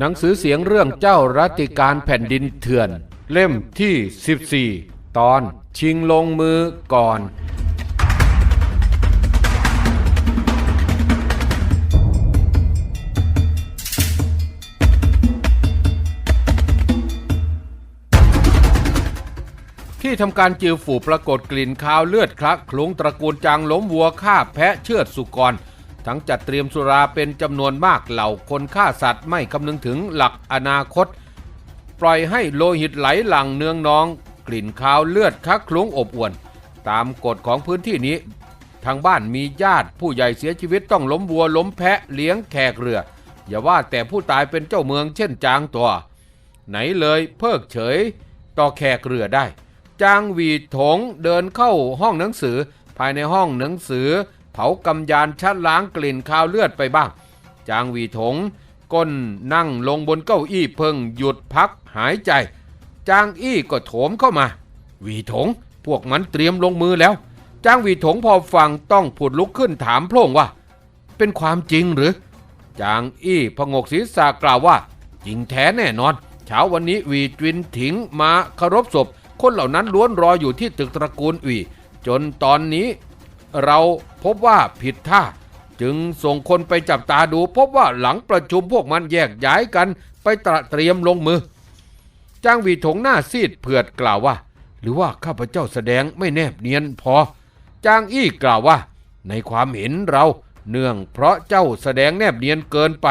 หนังสือเสียงเรื่องเจ้ารัติการแผ่นดินเถื่อน เล่มที่ 14 ตอนชิงลงมือก่อน ที่ทำการจือฝูปรากฏกลิ่นคาวเลือดคลักคลุ้งตระกูลจางล้มวัวฆ่าแพะเชือดสุกร ทั้งจัดเตรียมสุราเป็นจำนวนมากเหล่าคนฆ่าสัตว์ไม่คำนึงถึงหลักอนาคต ปล่อยให้โลหิตไหลหลั่งเนืองนอง กลิ่นคาวเลือดคักคลุ้งอบอวน ตามกฎของพื้นที่นี้ ทางบ้านมีญาติผู้ใหญ่เสียชีวิตต้องล้มวัวล้มแพะเลี้ยงแขกเรือ อย่าว่าแต่ผู้ตายเป็นเจ้าเมืองเช่นจางตัว ไหนเลยเพิกเฉย ต่อแขกเรือได้ จางวีถงเดินเข้าห้องหนังสือภายในห้องหนังสือ ผากำยานชัดล้างกลิ่นคาวเลือดไปบ้าง จางวีถง ก้นนั่งลงบนเก้าอี้เพิ่งหยุดพักหายใจ จางอี้ก็โถมเข้ามา วีถง พวกมันเตรียมลงมือแล้ว จางวีถงพอฟังต้องผุดลุกขึ้นถามพร่งว่า เป็นความจริงหรือ จางอี้พงกศีรษะกล่าวว่า จริงแท้แน่นอนเช้าวันนี้วีจวินถิงมาเคารพศพ คนเหล่านั้นล้วนรออยู่ที่ตึกตระกูลหวีจนตอนนี้ เราพบว่าผิดท่า จึงส่งคนไปจับตาดู พบว่าหลังประชุมพวกมันแยกย้ายกันไปตระเตรียมลงมือจางวีถงหน้าซีดเผือดกล่าวว่า หรือว่าข้าพเจ้าแสดงไม่แนบเนียนพอจางอี้กล่าวว่า ในความเห็นเราเนื่องเพราะเจ้าแสดงแนบเนียนเกินไป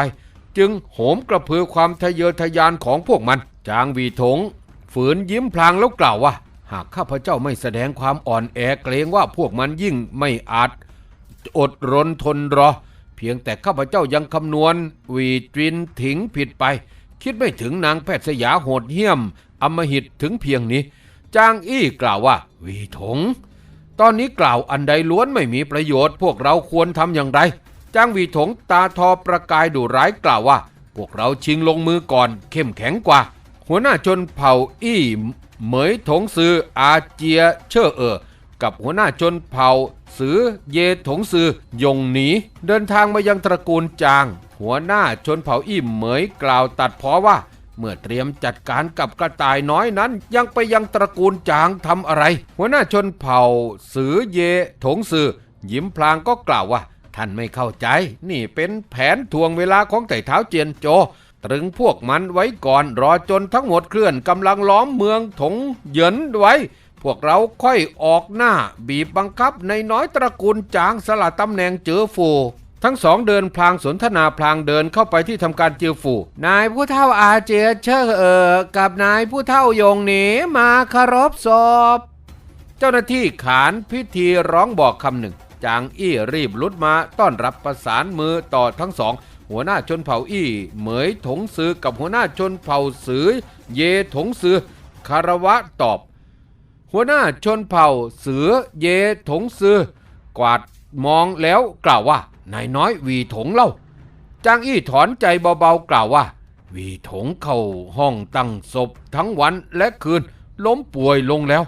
จึงโหมกระพือความทะเยอทะยานของพวกมัน จางวีถงฝืนยิ้มพลางแล้วกล่าวว่า หากข้าพเจ้าไม่แสดงความอ่อนแอเกรงว่าพวกมันยิ่งไม่อาจอดรนทนรอ เพียงแต่ข้าพเจ้ายังคำนวณวีตรินถิงผิดไป คิดไม่ถึงนางแพทย์สยาโหดเหี้ยมอำมหิตถึงเพียงนี้ จางอี้กล่าวว่า วีถง ตอนนี้กล่าวอันใดล้วนไม่มีประโยชน์ พวกเราควรทำอย่างไร จางวีถงตาทอประกายดุร้ายกล่าวว่า พวกเราชิงลงมือก่อนเข้มแข็งกว่า หัวหน้าชนเผ่าอี้ เหมยถงซืออาเจียเช่อเออกับหัวหน้าชนเผ่า สือเยถงซือยงหนี เดินทางมายังตระกูลจาง หัวหน้าชนเผ่าอี้เหมยกล่าวตัดพ้อว่า เมื่อเตรียมจัดการกับกระต่ายน้อยนั้น ยังไปยังตระกูลจางทำอะไร หัวหน้าชนเผ่า สือเยถงซือยิ้มพลางก็กล่าวว่า ท่านไม่เข้าใจ นี่เป็นแผนทวงเวลาของไต่เท้าเจียนโจ ตรึงพวกมันไว้ก่อนรอจนทั้งหมดเคลื่อนกำลังล้อมเมืองถงเหยินไว้ พวกเราค่อยออกหน้าบีบบังคับในน้อยตระกูลจางสละตำแหน่งเจือฟูทั้งสองเดินพลางสนทนาพลางเดินเข้าไปที่ทำการเจือฟูนายผู้เฒ่าอาเจียเชอเออกับนายผู้เฒ่ายงหนีมาคารพศพเจ้าหน้าที่ขานพิธีร้องบอกคำหนึ่ง จางอี้รีบลุดมาต้อนรับประสานมือต่อทั้งสอง หัวหน้าชนเผ่าอี้เหมยถงซือกับหัวหน้าชนเผ่าสือ เยถงซือคารวะตอบ หัวหน้าชนเผ่าเสือเยถงซือกวาดมองแล้วกล่าวว่านายน้อยวีถงเล่าจางอี้ถอนใจเบาๆกล่าวว่า วีถงเข้าห้องตั้งศพทั้งวันและคืนล้มป่วยลงแล้ว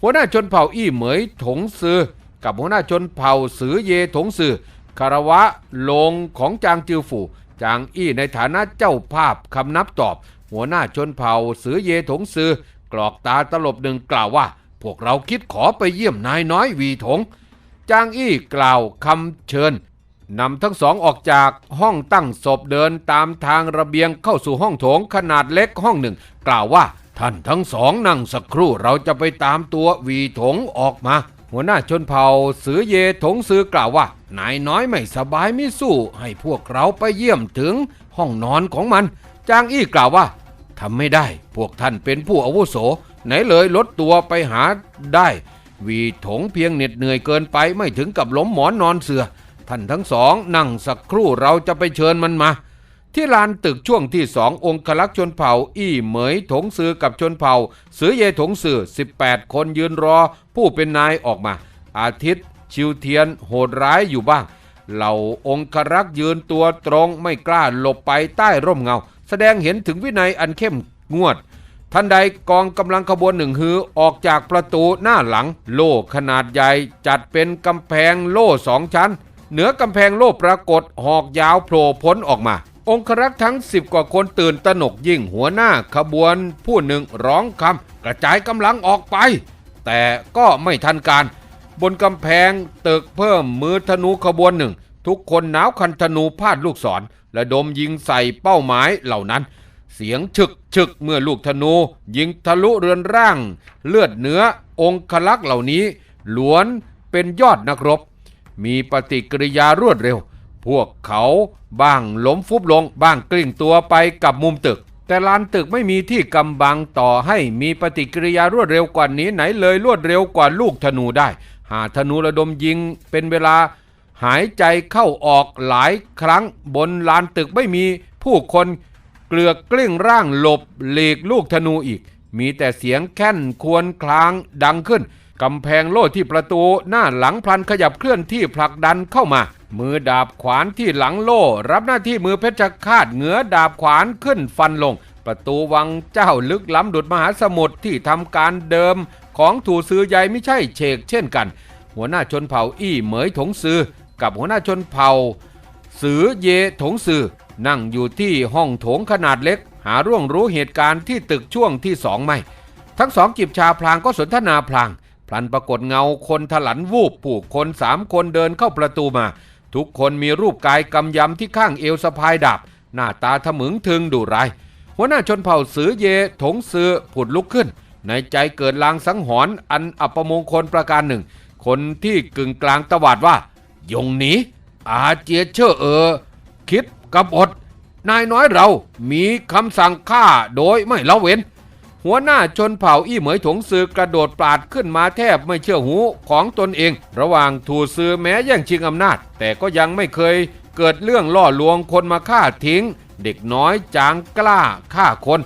หัวหน้าชนเผ่าอี้เหมยถงซือกับหัวหน้าชนเผ่าสือเยถงซือ คารวะลงของจางจือฝูจางอี้ในฐานะเจ้าภาพคำนับตอบ หัวหน้าชนเผ่าเสือเยถงซือกรอกตาตลบหนึ่งกล่าวว่า พวกเราคิดขอไปเยี่ยมนายน้อยวีถง จางอี้กล่าวคำเชิญนำทั้งสองออกจากห้องตั้งศพเดินตามทางระเบียงเข้าสู่ห้องโถงขนาดเล็กห้องหนึ่ง กล่าวว่าท่านทั้งสองนั่งสักครู่เราจะไปตามตัววีถงออกมา หัวหน้าชนเผ่าสือเยถงซือกล่าวว่า นายน้อยไม่สบายไม่สู้ ให้พวกเราไปเยี่ยมถึงห้องนอนของมัน จางอี้กล่าวว่าทำไม่ได้ พวกท่านเป็นผู้อาวุโส ไหนเลยลดตัวไปหาได้ วีถงเพียงเหน็ดเหนื่อยเกินไปไม่ถึงกับล้มหมอนนอนเสือ ท่านทั้งสองนั่งสักครู่เราจะไปเชิญมันมา ที่ลานตึกช่วงที่สององคลักษ์ชนเผ่า อี้เหมยถงซือกับชนเผ่า สือเยถงซือ 18 คนยืนรอ ผู้เป็นนายออกมา อาทิตย์ ชิวเทียน โหดร้ายอยู่บ้าง เหล่าองครักษ์ยืนตัวตรงไม่กล้าหลบไปใต้ร่มเงา แสดงเห็นถึงวินัยอันเข้มงวด ทันใดกองกำลังขบวนหนึ่งฮือออกจากประตูหน้าหลัง โล่ขนาดใหญ่จัดเป็นกำแพงโล่สองชั้น เหนือกำแพงโล่ปรากฏหอกยาวโผล่พ้นออกมา องครักษ์ทั้งสิบกว่าคนตื่นตระหนกยิ่งหัวหน้าขบวนผู้หนึ่งร้องคำกระจายกำลังออกไป แต่ก็ไม่ทันการ บนกำแพงตึกเพิ่มมือธนูขบวนหนึ่ง ทุกคนหนาวคันธนูพาดลูกศรและดมยิงใส่เป้าหมายเหล่านั้น เสียงฉึกฉึกเมื่อลูกธนู ยิงทะลุเรือนร่าง เลือดเนื้อองคลักษ์เหล่านี้ล้วนเป็นยอดนักรบ มีปฏิกิริยารวดเร็ว พวกเขาบ้างล้มฟุบลงบ้างกลิ้งตัวไปกับมุมตึก แต่ลานตึกไม่มีที่กำบังต่อให้มีปฏิกิริยารวดเร็วกว่านี้ไหนเลยรวดเร็วกว่าลูกธนูได้ หาธนูระดมยิงเป็นเวลาหายใจเข้าออกหลายครั้งบนลานตึกไม่มีผู้คนเกลือกกลิ้งร่างหลบหลีกลูกธนูอีก มีแต่เสียงแค่นควรคลางดังขึ้นกำแพงโล่ที่ประตูหน้าหลังพลันขยับเคลื่อนที่ผลักดันเข้ามา มือดาบขวานที่หลังโล่ รับหน้าที่มือเพชรฆาตเหงือดาบขวานขึ้นฟันลง ประตูวังเจ้าลึกล้ำดุดมหาสมุทรที่ทำการเดิมของถูซื้อใหญ่ไม่ใช่เชกเช่นกัน หัวหน้าชนเผ่าอี้เหมยถงซือกับหัวหน้าชนเผ่า สือเยถงซือนั่งอยู่ที่ห้องโถงขนาดเล็ก หาร่วงรู้เหตุการณ์ที่ตึกช่วงที่สองไม่ ทั้งสองจิบชาพลางก็สนทนาพลางพลันปรากฏเงาคนถลันวูบผู้คนสามคนเดินเข้าประตูมา ทุกคนมีรูปกายกำยำที่ข้างเอวสะพายดาบ หน้าตาทะมึงถึงดุร้าย หัวหน้าชนเผ่าสือเยถงซือผุดลุกขึ้น ในใจเกิดลางสังหรณ์อันอัปมงคลประการหนึ่ง คนที่กึ่งกลางตวาดว่า ยงหนีอาเจียเชอเออ คิดกับอดนายน้อยเรามีคำสั่งฆ่าโดยไม่ละเว้น หัวหน้าชนเผ่าอี้เหมยถงซือกระโดดปราดขึ้นมาแทบไม่เชื่อหูของตนเอง ระหว่างถูซือแม้แย่งชิงอำนาจ แต่ก็ยังไม่เคยเกิดเรื่องล่อลวงคนมาฆ่าทิ้ง เด็กน้อยจางกล้าฆ่าคน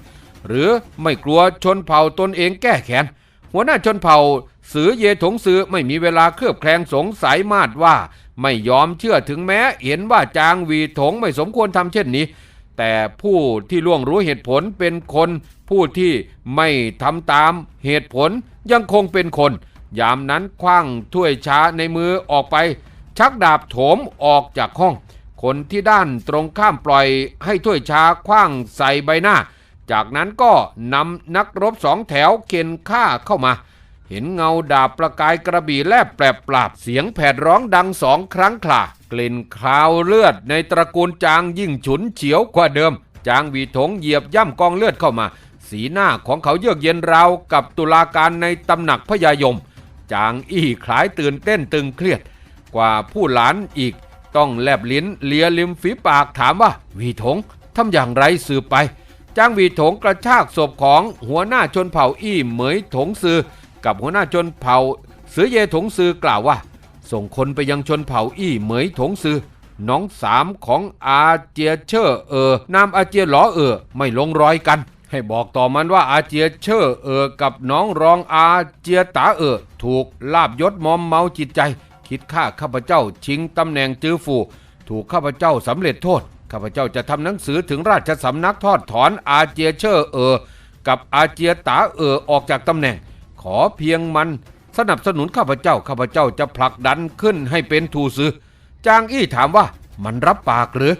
หรือไม่กลัวชนเผ่าตนเองแก้แค้นหัวหน้าชนเผ่าสือเยถงซือไม่มีเวลาเคลือบแคลงสงสัยมาดว่า ไม่ยอมเชื่อถึงแม้เห็นว่าจางวีถงไม่สมควรทำเช่นนี้ แต่ผู้ที่ล่วงรู้เหตุผลเป็นคน ผู้ที่ไม่ทำตามเหตุผลยังคงเป็นคน ยามนั้นคว้างถ้วยชาในมือออกไป ชักดาบโถมออกจากห้อง คนที่ด้านตรงข้ามปล่อยให้ถ้วยชาคว้างใส่ใบหน้า จากนั้นก็นำนักรบสองแถวเข็นฆ่าเข้ามา เห็นเงาดาบประกายกระบี่แลบแปรปราบเสียงแผดร้องดังสองครั้งคลากลิ่นคราวเลือดในตระกูลจางยิ่งฉุนเฉียวกว่าเดิมจางวีถงเหยียบย่ำกองเลือดเข้ามา สีหน้าของเขาเยือกเย็นราวกับตุลาการในตำหนักพญายม จางอี้คล้ายตื่นเต้นตึงเครียด กว่าผู้หลานอีก ต้องแลบลิ้นเลียริมฝีปากถามว่า วีถงทำอย่างไรสืบไป จางวีถงกระชากศพของหัวหน้าชนเผ่าอี้เหมยถงซือ กับหัวหน้าชนเผ่าเสือเยถงซือกล่าวว่า ส่งคนไปยังชนเผ่าอี้เหมยถงซือน้องสามของอาเจียเชอร์เออนามอาเจียหลอเออไม่ลงรอยกัน ให้บอกต่อมันว่าอาเจียเชอร์เออกับน้องรองอาเจียตาเออถูกลาบยศมอมเมาจิตใจ คิดฆ่าข้าพเจ้าชิงตำแหน่งจื้อฟูถูกข้าพเจ้าสำเร็จโทษ ข้าพเจ้าจะทำหนังสือถึงราชสำนักทอดถอนอาเจียเชอร์เออกับอาเจียตาเออออกจากตำแหน่ง ขอเพียงมัน สนับสนุนข้าพเจ้าข้าพเจ้าจะผลักดันขึ้นให้เป็นทูซือจางอี้ถามว่ามันรับปากหรือ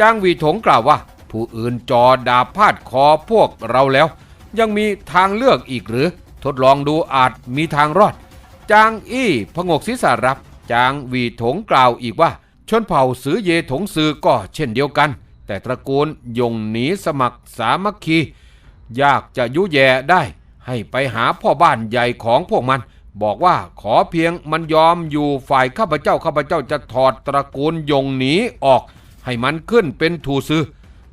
จางวีถงกล่าวว่า ผู้อื่นจอดาบพาดคอพวกเราแล้ว ยังมีทางเลือกอีกหรือ ทดลองดูอาจมีทางรอด จางอี้พงกศีรษะรับ จางวีถงกล่าวอีกว่า ชนเผ่าสือเยถงซือก็เช่นเดียวกัน แต่ตระกูลยงหนีสมัครสามัคคี ยากจะยุแยได้ ให้ไปหาพ่อบ้านใหญ่ของพวกมันบอกว่าขอเพียงมันยอมอยู่ฝ่ายข้าพเจ้าข้าพเจ้าจะถอดตระกูลยงหนีออก ให้มันขึ้นเป็นทูซือ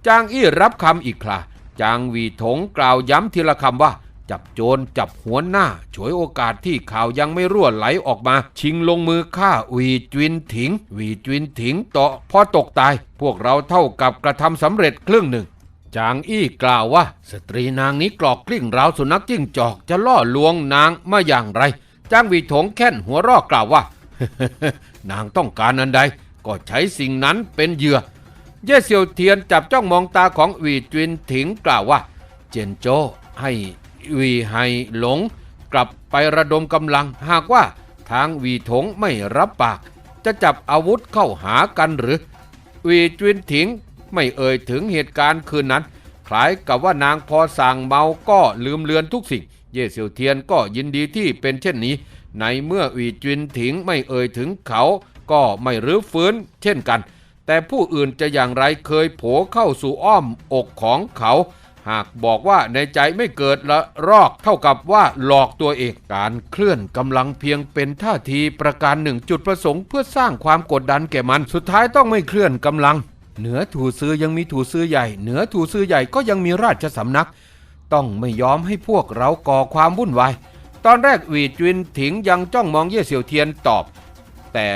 จางอี้รับคำอีกคราจางวีถงกล่าวย้ำทีละคำว่า จับโจรจับหัวหน้า ฉวยโอกาสที่ข่าวยังไม่รั่วไหลออกมา ชิงลงมือฆ่าวีจวินถิง วีจวินถิงต่อพอตกตาย พวกเราเท่ากับกระทำสำเร็จครึ่งหนึ่งจางอี้กล่าวว่า สตรีนางนี้กรอกกลิ้งราวสุนัขจิ้งจอกจะล่อลวงนางมาอย่างไร จางวีถงแค่นหัวรอกกล่าวว่า นางต้องการอันใด ก็ใช้สิ่งนั้นเป็นเหยื่อ เย่เซียวเทียนจับจ้องมองตาของหวีจินถิงกล่าวว่า เจนโจให้หวีไฮหลง กลับไประดมกำลัง หากว่าทางหวีถงไม่รับปาก จะจับอาวุธเข้าหากันหรือหวีจินถิงไม่เอ่ยถึงเหตุการณ์คืนนั้น คล้ายกับว่านางพอสั่งเมาก็ลืมเลือนทุกสิ่ง เย่เซียวเทียนก็ยินดีที่เป็นเช่นนี้ ในเมื่ออีจินถิงไม่เอ่ยถึงเขาก็ไม่รื้อฟื้นเช่นกัน แต่ผู้อื่นจะอย่างไรเคยโผเข้าสู่อ้อมอกของเขา หากบอกว่าในใจไม่เกิดละรอก เท่ากับว่าหลอกตัวเองการเคลื่อนกำลังเพียงเป็นท่าทีประการหนึ่งจุดประสงค์เพื่อสร้างความกดดันแก่มัน สุดท้ายต้องไม่เคลื่อนกำลัง เหนือถูซื้อยังมีถูซื้อใหญ่ เหนือถูซื้อใหญ่ก็ยังมีราชสำนัก ต้องไม่ยอมให้พวกเราก่อความวุ่นวายตอนแรกหวีจวินถิงยังจ้องมองเย่เสี่ยวเทียนตอบ แต่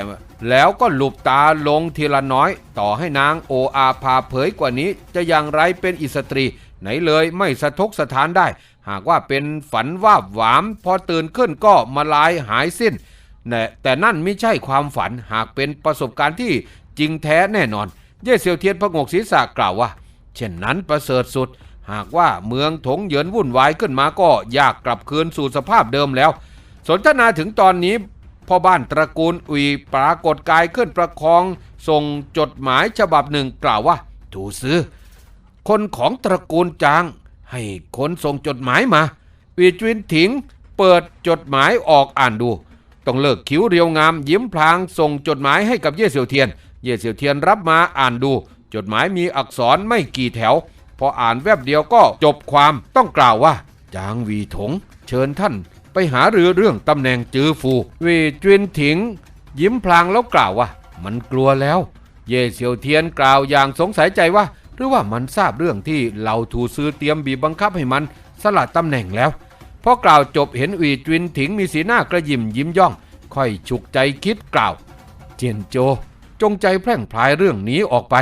แล้วก็หลุบตาลงทีละน้อย ต่อให้นางโออาพาเผยกว่านี้ จะอย่างไรเป็นอิสตรี ไหนเลยไม่สะทกสถานได้ หากว่าเป็นฝันว่าหวาม พอตื่นขึ้นก็มาลายหายสิ้นแต่แต่นั่นไม่ใช่ความฝันหากเป็นประสบการณ์ที่จริงแท้แน่นอน เย่เซียวเทียนพงกศีรษะกล่าวว่า เช่นนั้นประเสริฐสุด หากว่าเมืองถงเหยินวุ่นวายขึ้นมาก็ยากกลับคืนสู่สภาพเดิมแล้ว สนทนาถึงตอนนี้ พ่อบ้านตระกูลอุยปรากฏกายขึ้นประคอง ส่งจดหมายฉบับหนึ่งกล่าวว่า ถูซื้อ คนของตระกูลจาง ให้คนส่งจดหมายมาวีจวินถิงเปิดจดหมายออกอ่านดู ต้องเลิกคิ้วเรียวงาม ยิ้มพลางส่งจดหมายให้กับเย่เสี่ยวเทียน เย่เสี่ยวเทียนรับมาอ่านดู จดหมายมีอักษรไม่กี่แถว พออ่านแวบเดียวก็จบความต้องกล่าวว่า จางวีถง เชิญท่าน ไปหารือเรื่องตำแหน่งจือฟูวีจวินถิง ยิ้มพลางแล้วกล่าวว่า มันกลัวแล้ว เย่เสี่ยวเทียนกล่าวอย่างสงสัยใจว่า หรือว่ามันทราบเรื่องที่เหล่าทูซือเตรียมบีบบังคับให้มันสละตำแหน่งแล้วพอกล่าวจบเห็นวีจวินถิงมีสีหน้ากระยิมยิ้มย่อง ค่อยฉุกใจคิดกล่าว เจียนโจ จงใจแพร่งพลายเรื่องนี้ออกไป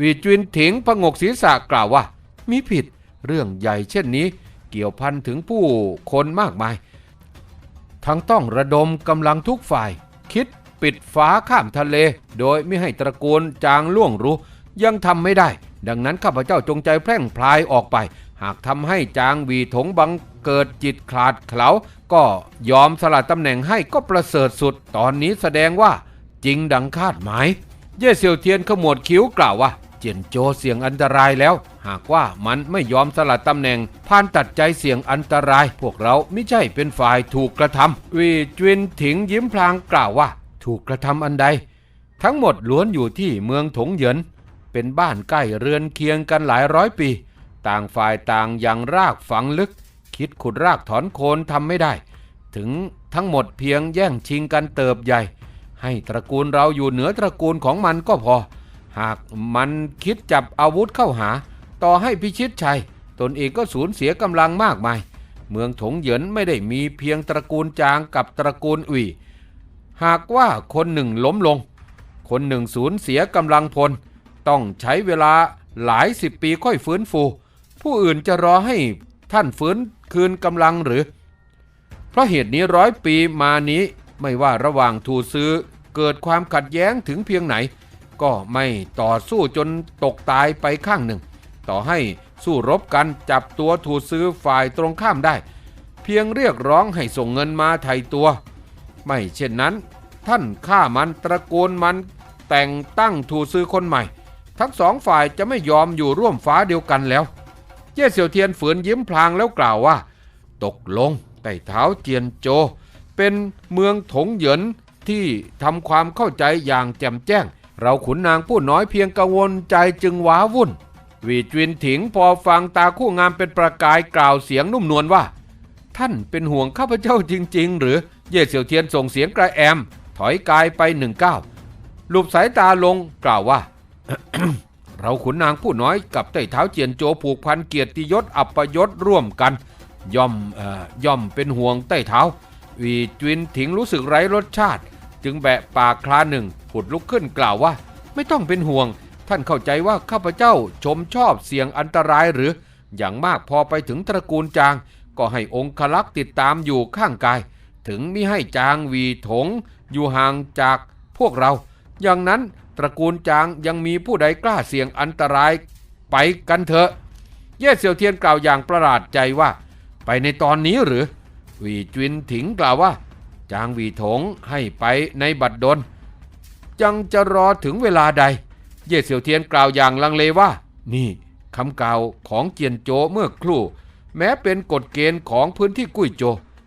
วีจวินถิงพงกศีรษะกล่าวว่า มีผิดเรื่องใหญ่เช่นนี้ เกี่ยวพันถึงผู้คนมากมาย ทั้งต้องระดมกำลังทุกฝ่าย คิดปิดฟ้าข้ามทะเล โดยไม่ให้ตระกูลจางล่วงรู้ยังทำไม่ได้ ดังนั้นข้าพเจ้าจงใจแพร่งพลายออกไป หากทำให้จางวีถงบังเกิดจิตขาดเขลาก็ยอมสละตำแหน่งให้ก็ประเสริฐสุด ตอนนี้แสดงว่าจริงดังคาดหมาย เย่เซียวเทียนขมวดคิ้วกล่าวว่า เจียนโจเสี่ยงอันตรายแล้ว หากว่ามันไม่ยอมสละตำแหน่งพานตัดใจเสี่ยงอันตราย พวกเราไม่ใช่เป็นฝ่ายถูกกระทำวีจวินถิงยิ้มพลางกล่าวว่า ถูกกระทำอันใด ทั้งหมดล้วนอยู่ที่เมืองถงเหยิน เป็นบ้านใกล้เรือนเคียงกันหลายร้อยปี ต่างฝ่ายต่างยังรากฝังลึก คิดขุดรากถอนโคนทำไม่ได้ ถึงทั้งหมดเพียงแย่งชิงกันเติบใหญ่ ให้ตระกูลเราอยู่เหนือตระกูลของมันก็พอ หากมันคิดจับอาวุธเข้าหา ต่อให้พิชิตชัย ตนเองก็สูญเสียกำลังมากมาย เมืองถงเหยินไม่ได้มีเพียงตระกูลจางกับตระกูลอุยหากว่าคนหนึ่งล้มลง คนหนึ่งสูญเสียกำลังพล ต้องใช้เวลาหลายสิบปีค่อยฟื้นฟู ผู้อื่นจะรอให้ท่านฟื้นคืนกำลังหรือ เพราะเหตุนี้ร้อยปีมานี้ไม่ว่าระหว่างทูซื้อเกิดความขัดแย้งถึงเพียงไหน ก็ไม่ต่อสู้จนตกตายไปข้างหนึ่ง ต่อให้สู้รบกันจับตัวทูซื้อฝ่ายตรงข้ามได้ เพียงเรียกร้องให้ส่งเงินมาไถ่ตัว ไม่เช่นนั้น ท่านฆ่ามันตระกูลมันแต่งตั้งทูซื้อคนใหม่ ทั้งสองฝ่ายจะไม่ยอมอยู่ร่วมฟ้าเดียวกันแล้ว เย่เสี่ยวเทียนฝืนยิ้มพลางแล้วกล่าวว่า ตกลงไต่เท้าเจียนโจ เป็นเมืองถงเหยินที่ทำความเข้าใจอย่างแจ่มแจ้ง เราขุนนางผู้น้อยเพียงกังวลใจจึงว้าวุ่น วีจวินถิงพอฟังตาคู่งามเป็นประกายกล่าวเสียงนุ่มนวลว่า ท่านเป็นห่วงข้าพเจ้าจริง ๆ หรือเย่เสี่ยวเทียนส่งเสียงกระแอม ถอยกายไปหนึ่งก้าวลูบสายตาลงกล่าวว่า เราขุนนางผู้น้อยกับไต่เท้าเจียนโจผูกพันเกียรติยศอัปยศร่วมกัน ย่อมเอ่อย่อมเป็นห่วงไต้เท้า วีจวินถิงรู้สึกไร้รสชาติ จึงแบะปากคลาหนึ่งผุดลุกขึ้นกล่าวว่า ไม่ต้องเป็นห่วง ท่านเข้าใจว่าข้าพเจ้าชมชอบเสี่ยงอันตรายหรือ อย่างมากพอไปถึงตระกูลจาง ก็ให้องคลักษ์ติดตามอยู่ข้างกาย ถึงมิให้จางวีถง อยู่ห่างจากพวกเรา อย่างนั้นตระกูลจางยังมีผู้ใดกล้าเสี่ยงอันตราย ไปกันเถอะ เย่เสี่ยวเทียนกล่าวอย่างประหลาดใจว่า ไปในตอนนี้หรือ วีจวินถิงกล่าวว่า จางวีถงให้ไปในบัดดลจังจะรอถึงเวลาใด เย่เสี่ยวเทียนกล่าวอย่างลังเลว่า นี่คำกล่าวของเจียนโจเมื่อครู่ แม้เป็นกฎเกณฑ์ของพื้นที่กุ้ยโจ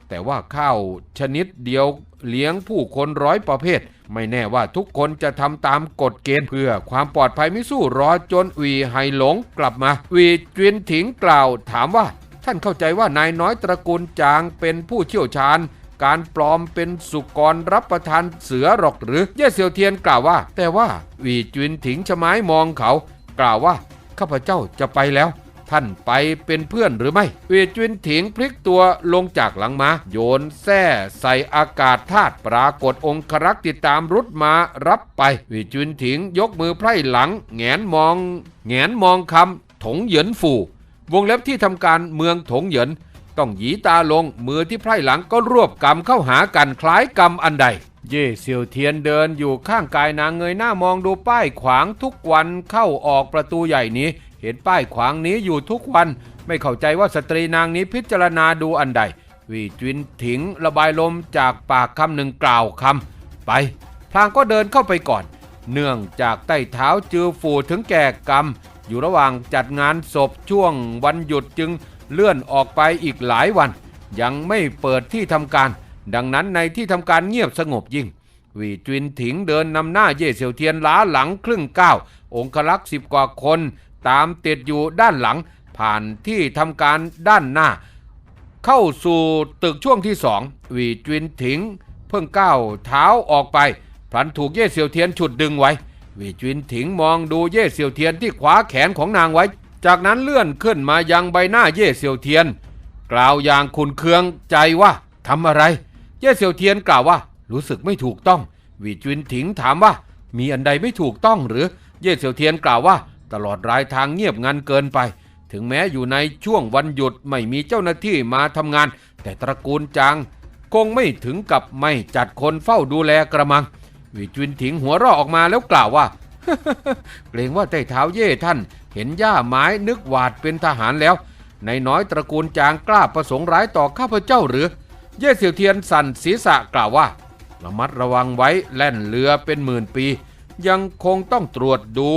แต่ว่าข้าวชนิดเดียวเลี้ยงผู้คนร้อยประเภท ไม่แน่ว่าทุกคนจะทำตามกฎเกณฑ์เพื่อความปลอดภัยไม่สู้รอจนวีไฮหลงกลับมาวีจวินถิงกล่าวถามว่า ท่านเข้าใจว่านายน้อยตระกูลจางเป็นผู้เชี่ยวชาญ การปลอมเป็นสุกรรับประทานเสือหรอกหรือ เย่เซียวเทียนกล่าวว่า แต่ว่าวีจวินถิงชะไม้มองเขา กล่าวว่า ข้าพเจ้าจะไปแล้ว ท่านไปเป็นเพื่อนหรือไม่วีจุนถิงพลิกตัวลงจากหลังมา้าโยนแส้ใส่อากาศธาตุปรากฏองครักษ์ติดตามรุดมารับไปวีจุนถิงยกมือไพร่หลัง แงนมอง แงนมองคำถงเหยินฝูวงเล็บที่ทำการเมืองถงเหยิน ต้องหยีตาลงมือที่ไพร่หลังก็รวบกำเข้าหากันคล้ายกำอันใด เย่เซียวเทียนเดินอยู่ข้างกายนางเงยหน้ามองดูป้ายขวางทุกวันเข้าออกประตูใหญ่นี้ เห็นป้ายขวางนี้อยู่ทุกวัน ไม่เข้าใจว่าสตรีนางนี้พิจารณาดูอันใดวีจินถิงระบายลมจากปากคำหนึ่งกล่าวคำไป พลางก็เดินเข้าไปก่อน เนื่องจากใต้เท้าจือฝูถึงแก่กรรม อยู่ระหว่างจัดงานศพช่วงวันหยุดจึง เลื่อนออกไปอีกหลายวัน ยังไม่เปิดที่ทำการ ดังนั้นในที่ทำการเงียบสงบยิ่งวีจวินถิงเดินนำหน้าเย่เซียวเทียนล้าหลังครึ่งก้าวองคลักษ์สิบกว่าคน ตามติดอยู่ด้านหลัง ผ่านที่ทำการด้านหน้า เข้าสู่ตึกช่วงที่สองวีจวินถิง เพิ่งก้าวเท้าออกไปพลันถูกเย่เซียวเทียนฉุดดึงไว้วีจวินถิงมองดูเย่เซียวเทียนที่ขวาแขนของนางไว้ จากนั้นเลื่อนขึ้นมายังใบหน้าเย่เซียวเทียน กล่าวอย่างขุนเคืองใจว่าทำอะไร เย่เซียวเทียนกล่าวว่า รู้สึกไม่ถูกต้องหวีจินถิงถามว่า มีอันใดไม่ถูกต้องหรือเย่เซียวเทียนกล่าวว่า ตลอดรายทางเงียบงันเกินไป ถึงแม้อยู่ในช่วงวันหยุดไม่มีเจ้าหน้าที่มาทำงาน แต่ตระกูลจางคงไม่ถึงกับไม่จัดคนเฝ้าดูแลกระมังหวีจินถิงหัวเราะออกมาแล้วกล่าวว่า เกรงว่าใต้เท้าเย่ท่าน เห็นหญ้าไม้นึกหวาดเป็นทหารแล้ว ในน้อยตระกูลจางกล้าประสงค์ร้ายต่อข้าพเจ้าหรือ เย่เสี่ยวเทียนสั่นศีรษะกล่าวว่า ระมัดระวังไว้แล่นเรือเป็นหมื่นปี ยังคงต้องตรวจดู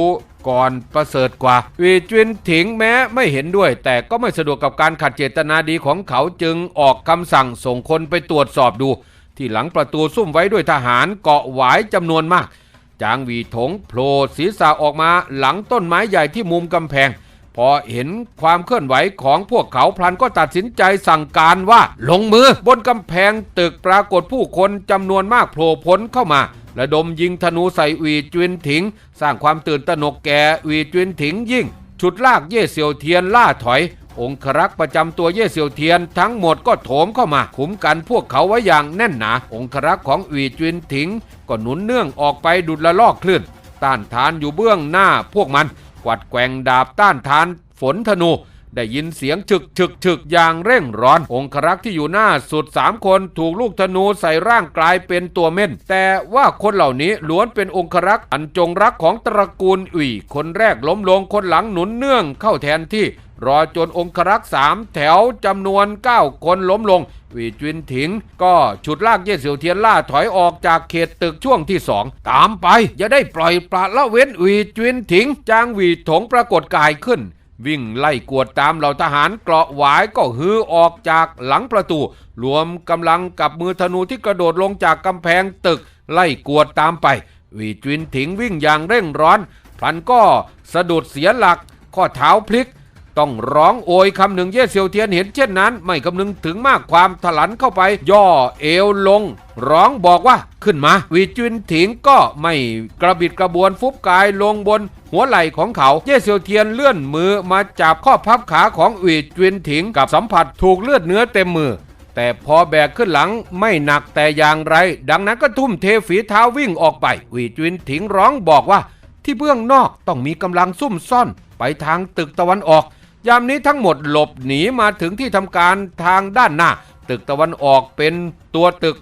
ก่อนประเสริฐกว่าวีจวินถิงแม้ไม่เห็นด้วย แต่ก็ไม่สะดวกกับการขัดเจตนาดีของเขาจึงออกคำสั่งส่งคนไปตรวจสอบดู ที่หลังประตูซุ่มไว้ด้วยทหารเกาะหวายจำนวนมาก จางวีถงโผล่ศีรษะออกมาหลังต้นไม้ใหญ่ที่มุมกำแพง พอเห็นความเคลื่อนไหวของพวกเขาพลันก็ตัดสินใจสั่งการว่าลงมือบนกำแพงตึกปรากฏผู้คนจำนวนมากโผล่พ้นเข้ามาระดมยิงธนูใส่วีจวินถิง สร้างความตื่นตระหนกแก่วีจวินถิงยิ่งฉุดลากเย่เซียวเทียนล่าถอย องครักษ์ประจำตัวเย่เซียวเทียนทั้งหมดก็โถมเข้ามาคุ้มกันพวกเขาไว้อย่างแน่นหนา องครักษ์ของหวีจวินถิง ก็หนุนเนื่องออกไปดุดละลอกคลื่นต้านทานอยู่เบื้องหน้าพวกมัน กวัดแกว่งดาบต้านทานฝนธนู ได้ยินเสียงฉึกฉึกฉึกอย่างเร่งร้อน องครักษ์ที่อยู่หน้าสุดสามคนถูกลูกธนูใส่ร่างกลายเป็นตัวเม่น แต่ว่าคนเหล่านี้ล้วนเป็นองครักษ์อันจงรักของตระกูลอุ่ยคนแรกล้มลงคนหลังหนุนเนื่องเข้าแทนที่ รอจนองครักษ์สามแถวจำนวน 9 คนล้มลงวีจวินถิง ก็ฉุดลากเย่เสี่ยวเทียนล่าถอยออกจากเขตตึกช่วงที่สองตามไปอย่าได้ปล่อยปละละเว้นวีจวินถิง จางวีถงปรากฏกายขึ้น วิ่งไล่กวดตามเหล่าทหารเกราะหวายก็ฮือออกจากหลังประตู รวมกำลังกับมือธนูที่กระโดดลงจากกำแพงตึก ไล่กวดตามไปวีจวินถิงวิ่งอย่างเร่งร้อนพลันก็สะดุดเสียหลัก ข้อเท้าพลิก ต้องร้องโอยคำหนึ่งเย่เซียวเทียนเห็นเช่นนั้น ไม่คำนึงถึงมากความถลันเข้าไป ย่อเอวลง ร้องบอกว่าขึ้นมาวีจุนถิงก็ไม่กระบิดกระบวนฟุบกายลงบนหัวไหล่ของเขา เย่เซียวเทียนเลื่อนมือมาจับข้อพับขาของวีจุนถิงกับสัมผัสถูกเลือดเนื้อเต็มมือแต่พอแบกขึ้นหลังไม่หนักแต่อย่างไร ดังนั้นก็ทุ่มเทฝีเท้าวิ่งออกไปวีจุนถิงร้องบอกว่า ที่เบื้องนอกต้องมีกำลังซุ่มซ่อนไปทางตึกตะวันออก ยามนี้ทั้งหมดหลบหนีมาถึงที่ทำการทางด้านหน้า ตึกตะวันออกเป็นตัวตึก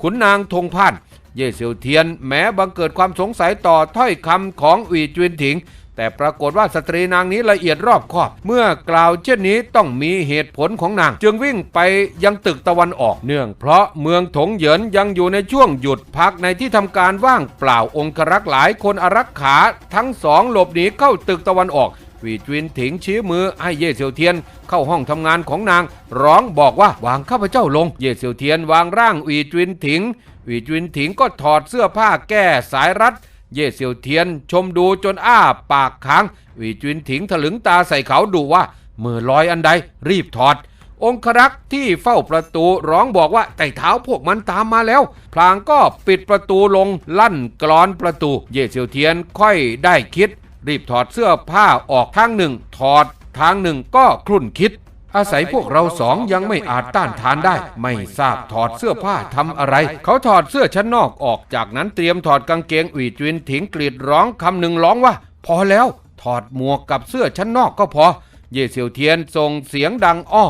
ขุนนางธงพ่านเย่เซียวเทียนแม้บังเกิดความสงสัยต่อถ้อยคำของหวีจวินถิง แต่ปรากฏว่าสตรีนางนี้ละเอียดรอบคอบ เมื่อกล่าวเช่นนี้ต้องมีเหตุผลของนาง จึงวิ่งไปยังตึกตะวันออกเนื่อง เพราะเมืองถงเหยินยังอยู่ในช่วงหยุดพักในที่ทำการว่างเปล่าองครักษ์หลายคนอารักขาทั้งสองหลบหนีเข้าตึกตะวันออก วีจวินถิงชี้มือให้เย่เซียวเทียนเข้าห้องทำงานของนาง ร้องบอกว่าวางข้าพเจ้าลง เย่เซียวเทียนวางร่างวีจวินถิงวีจวินถิงก็ถอดเสื้อผ้าแก้สายรัดเย่เซียวเทียนชมดูจนอ้าปากค้างวีจวินถิงถลึงตาใส่เขาดูว่ามือลอยอันใดรีบถอด องครักษ์ที่เฝ้าประตูร้องบอกว่าไต่เท้าพวกมันตามมาแล้ว พลางก็ปิดประตูลงลั่นกรอนประตู เย่เซียวเทียนค่อยได้คิด รีบถอดเสื้อผ้าออกทางหนึ่ง ถอดทางหนึ่งก็ครุ่นคิด อาศัยพวกเราสองยังไม่อาจต้านทานได้ ไม่ทราบถอดเสื้อผ้าทำอะไร เขาถอดเสื้อชั้นนอกออกจากนั้นเตรียมถอดกางเกงอุ๋ยจวินถิงกรีดร้องคำหนึ่งร้องว่า พอแล้ว ถอดหมวกกับเสื้อชั้นนอกก็พอ เย่เซียวเทียนส่งเสียงดังอ้อ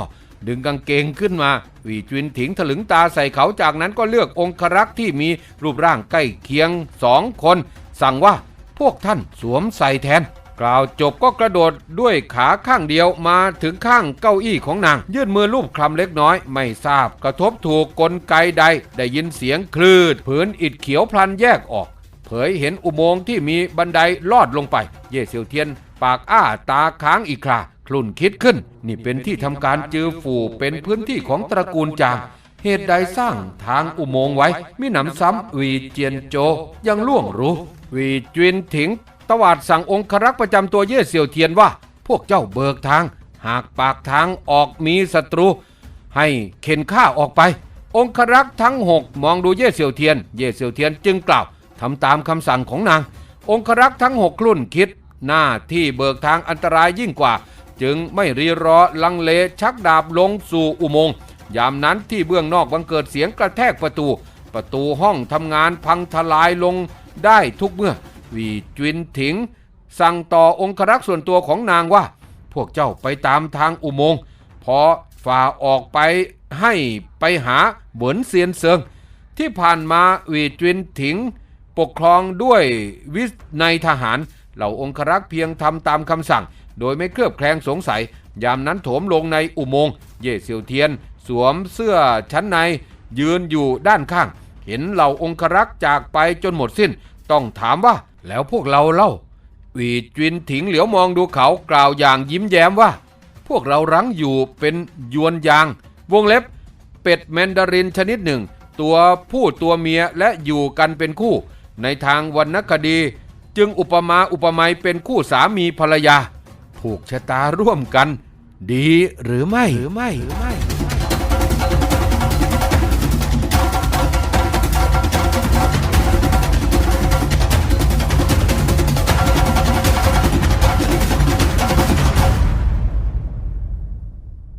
ดึงกางเกงขึ้นมาหวีจวินถิงถลึงตาใส่เขาจากนั้นก็เลือกองครักษ์ที่มีรูปร่างใกล้เคียงสองคน สั่งว่า พวกท่านสวมใส่แทน กล่าวจบก็กระโดดด้วยขาข้างเดียวมาถึงข้างเก้าอี้ของนาง ยื่นมือลูบคลำเล็กน้อย ไม่ทราบกระทบถูกกลไกใด ได้ยินเสียงคลืดผืนอิฐเขียวพลันแยกออก เผยเห็นอุโมงค์ที่มีบันไดลอดลงไป เย่เซียวเทียน ปากอ้าตาค้างอีกคราคลุ่นคิดขึ้น นี่เป็นที่ทำการจือฝูเป็นพื้นที่ของตระกูลจางเหตุใดสร้างทางอุโมงค์ไว้มิหนำซ้ำวีเจียนโจยังล่วงรู้ วีจวินถิงตวาดสั่งองครักษ์ประจำตัวเย่เซียวเทียนว่า พวกเจ้าเบิกทาง หากปากทางออกมีศัตรู ให้เข็นข้าออกไป องครักษ์ทั้งหกมองดูเย่เซียวเทียน เย่เซียวเทียนจึงกล่าวทำตามคำสั่งของนาง องครักษ์ทั้งหกครุ่นคิด หน้าที่เบิกทางอันตรายยิ่งกว่า จึงไม่รีรอลังเลชักดาบลงสู่อุโมงค์ยามนั้นที่เบื้องนอกบังเกิดเสียงกระแทกประตู ประตูห้องทำงานพังทลายลง ได้ทุกเมื่อ วีจวินถิง สั่งต่อองครักษ์ส่วนตัวของนางว่า พวกเจ้าไปตามทางอุโมงค์พอฝ่าออกไปให้ไปหาเหวินเซียนเซิง ที่ผ่านมาวีจวินถิง ปกครองด้วยวินัยทหาร เหล่าองครักษ์เพียงทำตามคำสั่ง โดยไม่เคลือบแคลงสงสัย ยามนั้นโถมลงในอุโมงค์เย่เซียวเทียน สวมเสื้อชั้นในยืนอยู่ด้านข้าง เห็นเหล่าองครักษ์จากไปจนหมดสิ้น ต้องถามว่า แล้วพวกเราเล่าวีจินถิงเหลียวมองดูเขากล่าวอย่างยิ้มแย้มว่า พวกเรารั้งอยู่เป็นยวนยาง วงเล็บ เป็ดแมนดารินชนิดหนึ่ง ตัวผู้ตัวเมียและอยู่กันเป็นคู่ ในทางวรรณคดี จึงอุปมาอุปไมยเป็นคู่สามีภรรยา ผูกชะตาร่วมกัน ดีหรือไม่หรือไม่หรือไม่